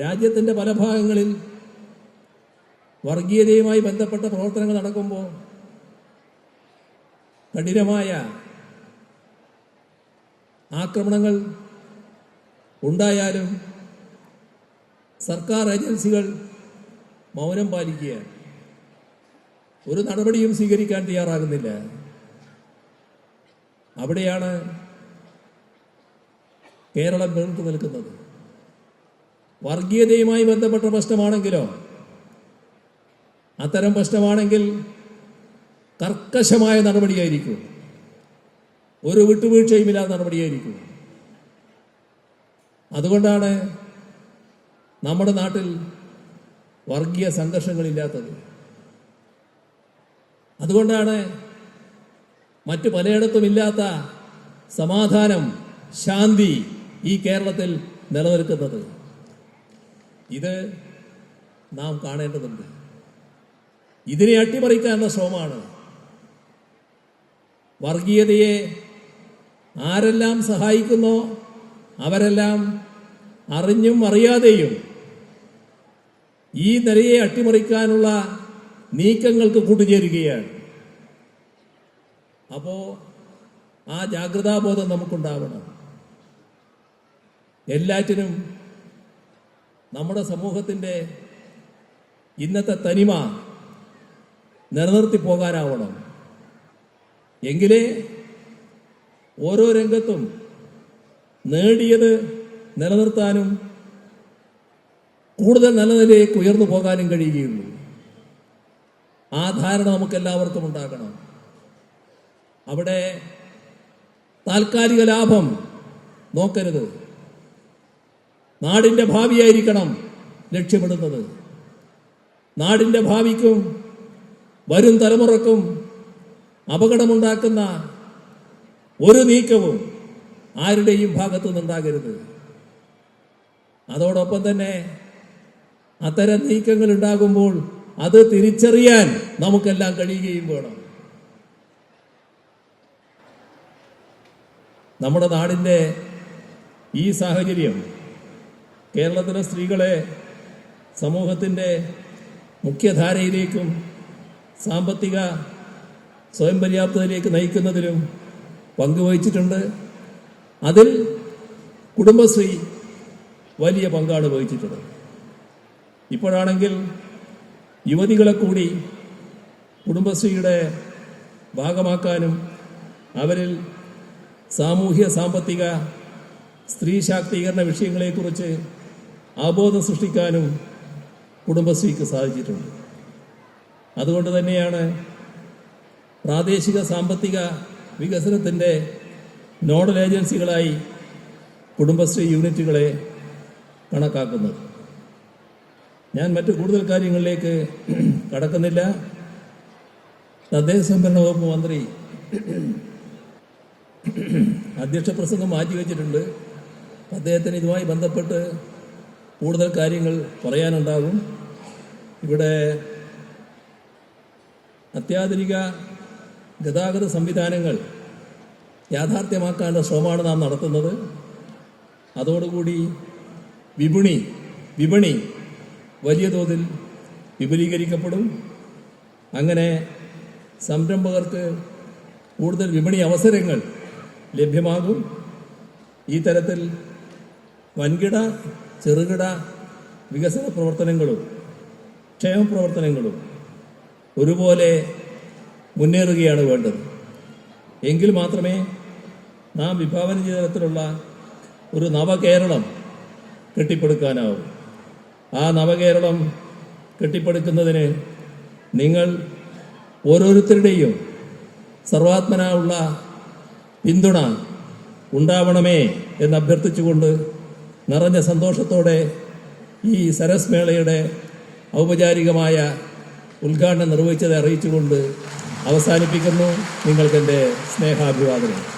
രാജ്യത്തിന്റെ പല ഭാഗങ്ങളിൽ വർഗീയതയുമായി ബന്ധപ്പെട്ട പ്രവർത്തനങ്ങൾ നടക്കുമ്പോൾ കഠിനമായ ആക്രമണങ്ങൾ ഉണ്ടായാലും സർക്കാർ ഏജൻസികൾ മൗനം പാലിക്കുകയാണ് ഒരു നടപടിയും സ്വീകരിക്കാൻ തയ്യാറാകുന്നില്ല. അവിടെയാണ് കേരളം വീർത്തു നിൽക്കുന്നത്. വർഗീയതയുമായി ബന്ധപ്പെട്ട പ്രശ്നമാണെങ്കിലോ അത്തരം പ്രശ്നമാണെങ്കിൽ കർക്കശമായ നടപടിയായിരിക്കും. ഒരു വിട്ടുവീഴ്ചയുമില്ലാത്ത നടപടിയായിരിക്കും. അതുകൊണ്ടാണ് നമ്മുടെ നാട്ടിൽ വർഗീയ സംഘർഷങ്ങളില്ലാത്തത്. അതുകൊണ്ടാണ് മറ്റു പലയിടത്തും ഇല്ലാത്ത സമാധാനം ശാന്തി ഈ കേരളത്തിൽ നിലനിൽക്കുന്നത്. ഇത് നാം കാണേണ്ടതുണ്ട്. ഇതിനെ അട്ടിമറിക്കാനുള്ള ശ്രമമാണ്. വർഗീയതയെ ആരെല്ലാം സഹായിക്കുന്നോ അവരെല്ലാം അറിഞ്ഞും അറിയാതെയും ഈ നിലയെ അട്ടിമറിക്കാനുള്ള നീക്കങ്ങൾക്ക് കൂട്ടുചേരുകയാണ്. അപ്പോൾ ആ ജാഗ്രതാബോധം നമുക്കുണ്ടാവണം. എല്ലാറ്റിനും നമ്മുടെ സമൂഹത്തിന്റെ ഇന്നത്തെ തനിമ നിലനിർത്തി പോകാനാവണം. എങ്കിലേ ഓരോ രംഗത്തും നേടിയത് നിലനിർത്താനും കൂടുതൽ നല്ല നിലയിലേക്ക് ഉയർന്നു പോകാനും കഴിയുകയുള്ളൂ. ആ ധാരണ നമുക്ക് എല്ലാവർക്കും ഉണ്ടാകണം. അവിടെ താൽക്കാലിക ലാഭം നോക്കരുത്. നാടിന്റെ ഭാവിയായിരിക്കണം ലക്ഷ്യമിടുന്നത്. നാടിന്റെ ഭാവിക്കും വരും തലമുറക്കും അപകടമുണ്ടാക്കുന്ന ഒരു നീക്കവും ആരുടെയും ഭാഗത്തു നിന്നുണ്ടാകരുത് അതോടൊപ്പം തന്നെ അത്തരം നീക്കങ്ങൾ ഉണ്ടാകുമ്പോൾ അത് തിരിച്ചറിയാൻ നമുക്കെല്ലാം കഴിയുകയും വേണം. നമ്മുടെ നാടിന്റെ ഈ സാഹചര്യം കേരളത്തിലെ സ്ത്രീകളെ സമൂഹത്തിന്റെ മുഖ്യധാരയിലേക്കും സാമ്പത്തിക സ്വയം പര്യാപ്തതയിലേക്ക് നയിക്കുന്നതിലും പങ്കുവഹിച്ചിട്ടുണ്ട്. അതിൽ കുടുംബശ്രീ വലിയ പങ്കാണ് വഹിച്ചിട്ടുള്ളത്. ഇപ്പോഴാണെങ്കിൽ യുവതികളെ കൂടി കുടുംബശ്രീയുടെ ഭാഗമാക്കാനും അവരിൽ സാമൂഹ്യ സാമ്പത്തിക സ്ത്രീ ശാക്തീകരണ വിഷയങ്ങളെക്കുറിച്ച് അവബോധം സൃഷ്ടിക്കാനും കുടുംബശ്രീക്ക് സാധിച്ചിട്ടുണ്ട്. അതുകൊണ്ട് തന്നെയാണ് പ്രാദേശിക സാമ്പത്തിക വികസനത്തിന്റെ നോഡൽ ഏജൻസികളായി കുടുംബശ്രീ യൂണിറ്റുകളെ കണക്കാക്കുന്നത്. ഞാൻ മറ്റു കൂടുതൽ കാര്യങ്ങളിലേക്ക് കടക്കുന്നില്ല. തദ്ദേശ സംഭരണ വകുപ്പ് മന്ത്രി അധ്യക്ഷ പ്രസംഗം മാറ്റിവെച്ചിട്ടുണ്ട്. അദ്ദേഹത്തിന് ഇതുമായി ബന്ധപ്പെട്ട് കൂടുതൽ കാര്യങ്ങൾ പറയാനുണ്ടാകും. ഇവിടെ അത്യാധുനിക ഗതാഗത സംവിധാനങ്ങൾ യാഥാർത്ഥ്യമാക്കാനുള്ള ശ്രമമാണ് നാം നടത്തുന്നത്. അതോടുകൂടി വിപണി വിപണി വലിയ തോതിൽ വിപുലീകരിക്കപ്പെടും. അങ്ങനെ സംരംഭകർക്ക് കൂടുതൽ വിപണി അവസരങ്ങൾ ലഭ്യമാകും. ഈ തരത്തിൽ വൻകിട ചെറുകിട വികസന പ്രവർത്തനങ്ങളും ക്ഷേമ പ്രവർത്തനങ്ങളും ഒരുപോലെ മുന്നേറുകയാണ് വേണ്ടത്. എങ്കിൽ മാത്രമേ നാം വിഭാവന ചെയ്ത തരത്തിലുള്ള ഒരു നവകേരളം കെട്ടിപ്പടുക്കാനാവും. ആ നവകേരളം കെട്ടിപ്പടുക്കുന്നതിന് നിങ്ങൾ ഓരോരുത്തരുടെയും സർവാത്മന ഉള്ള പിന്തുണ ഉണ്ടാവണമേ എന്ന് അഭ്യർത്ഥിച്ചുകൊണ്ട് നിറഞ്ഞ സന്തോഷത്തോടെ ഈ സരസ് മേളയുടെ ഔപചാരികമായ ഉദ്ഘാടനം നിർവഹിച്ചത് അറിയിച്ചുകൊണ്ട് അവസാനിപ്പിക്കുന്നു. നിങ്ങൾക്കെന്റെ സ്നേഹാഭിവാദനം